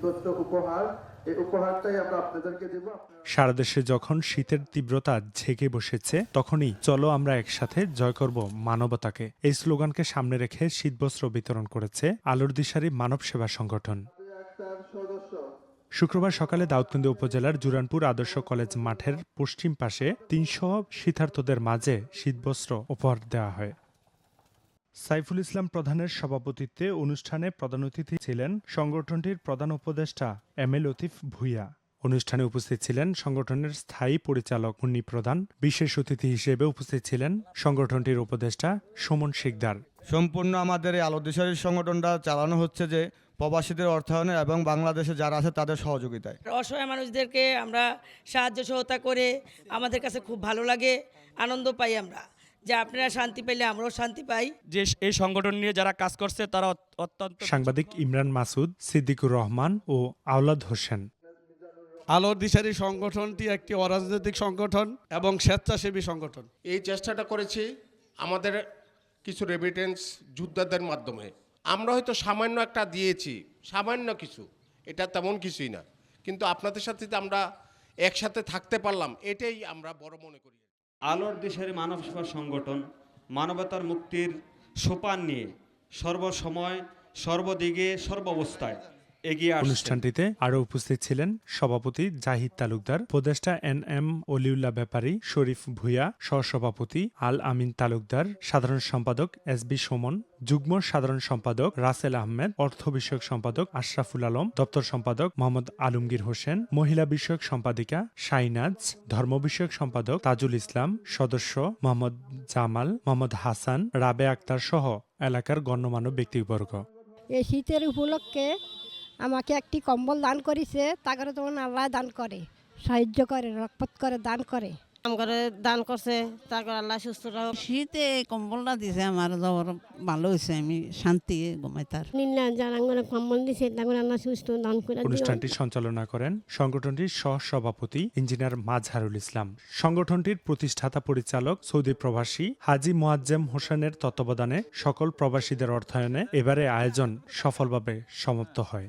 প্রদত্ত উপহার সারা দেশে যখন শীতের তীব্রতা ঝেঁকে বসেছে, তখনই চলো আমরা একসাথে জয় করব মানবতাকে। এই স্লোগানকে সামনে রেখে শীতবস্ত্র বিতরণ করেছে আলোর দিশারি মানব সেবা সংগঠন। শুক্রবার সকালে দাউদকান্দি উপজেলার জুরানপুর আদর্শ কলেজ মাঠের পশ্চিম পাশে তিনশো শীতার্থদের মাঝে শীতবস্ত্র উপহার দেওয়া হয়। সাইফুল ইসলাম প্রধানের সভাপতিত্বে অনুষ্ঠানে প্রধান অতিথি ছিলেন সংগঠনটির প্রধান উপদেষ্টা এম এ লতিফ ভুইয়া। অনুষ্ঠানে উপস্থিত ছিলেন সংগঠনের স্থায়ী পরিচালক মুন্নি প্রধান। বিশেষ অতিথি হিসেবে উপস্থিত ছিলেন সংগঠনটির উপদেষ্টা সুমন শিকদার। সম্পূর্ণ আমাদের এই আলোদেশারী সংগঠনটা চালানো হচ্ছে যে প্রবাসীদের অর্থায়নে এবং বাংলাদেশে যারা আছে তাদের সহযোগিতায়। অসহায় মানুষদেরকে আমরা সাহায্য সহায়তা করে আমাদের কাছে খুব ভালো লাগে আনন্দ পাই আমরা। যে আপনারা শান্তি পেলে আমরাও শান্তি পাই। যে এই সংগঠন নিয়ে যারা কাজ করছে তারা অত্যন্ত সাংবাদিক ইমরান মাসুদ সিদ্দিকুর রহমান ও আওলাদ হোসেন। আলোর দিশারি সংগঠনটি একটি অরাজনৈতিক সংগঠন এবং স্বেচ্ছাসেবী সংগঠন। এই চেষ্টাটা করেছি আমাদের কিছু রেমিটেন্স যোদ্ধাদের মাধ্যমে। আমরা হয়তো সামান্য একটা দিয়েছি সামান্য কিছু এটা তেমন কিছুই না। কিন্তু আপনাদের সাথে আমরা একসাথে থাকতে পারলাম এটাই আমরা বড় মনে করি। আলোর দেশের মানব সেবা সংগঠন মানবতার মুক্তির সোপান নিয়ে সর্বসময় সর্বদিকে সর্বাবস্থায়। এগিয়ে অনুষ্ঠানটিতে আরও উপস্থিত ছিলেন সভাপতি জাহিদ তালুকদার উপদেষ্টা এন এম অলিউল্লাহ ব্যাপারী শরীফ ভুইয়া সহসভাপতি আল আমিন তালুকদার সাধারণ সম্পাদক এস বি সুমন যুগ্ম সাধারণ সম্পাদক রাসেল আহমেদ অর্থ বিষয়ক সম্পাদক আশরাফুল আলম দপ্তর সম্পাদক মোহাম্মদ আলমগীর হোসেন মহিলা বিষয়ক সম্পাদিকা শাইনাজ ধর্ম বিষয়ক সম্পাদক তাজুল ইসলাম সদস্য মোহাম্মদ জামাল মোহাম্মদ হাসান রাবে আক্তার সহ এলাকার গণ্যমান্য ব্যক্তিবর্গ। এই শীতের উপলক্ষে আমাকে একটি কম্বল দান করেছে তাকে তখন আল্লাহ দান করে সাহায্য করে রকপত করে দান করে। করে দান করছে তারপর আল্লাহ সুস্থ রাখো। শীতে কম্বলটা দিছে আমার জ্বর ভালো হয়েছে আমি শান্তি ঘুমাই তার। জানাঙ্গনে কম্বল দিছে তাকে আল্লাহ সুস্থ দান করে। অনুষ্ঠানটি সঞ্চালনা করেন সংগঠনটির সহ সভাপতি ইঞ্জিনিয়ার মাজহারুল ইসলাম। সংগঠনটির প্রতিষ্ঠাতা পরিচালক সৌদি প্রবাসী হাজি মোয়াজ্জেম হোসেনের তত্ত্বাবধানে সকল প্রবাসীদের অর্থায়নে এবারে আয়োজন সফলভাবে সমাপ্ত হয়।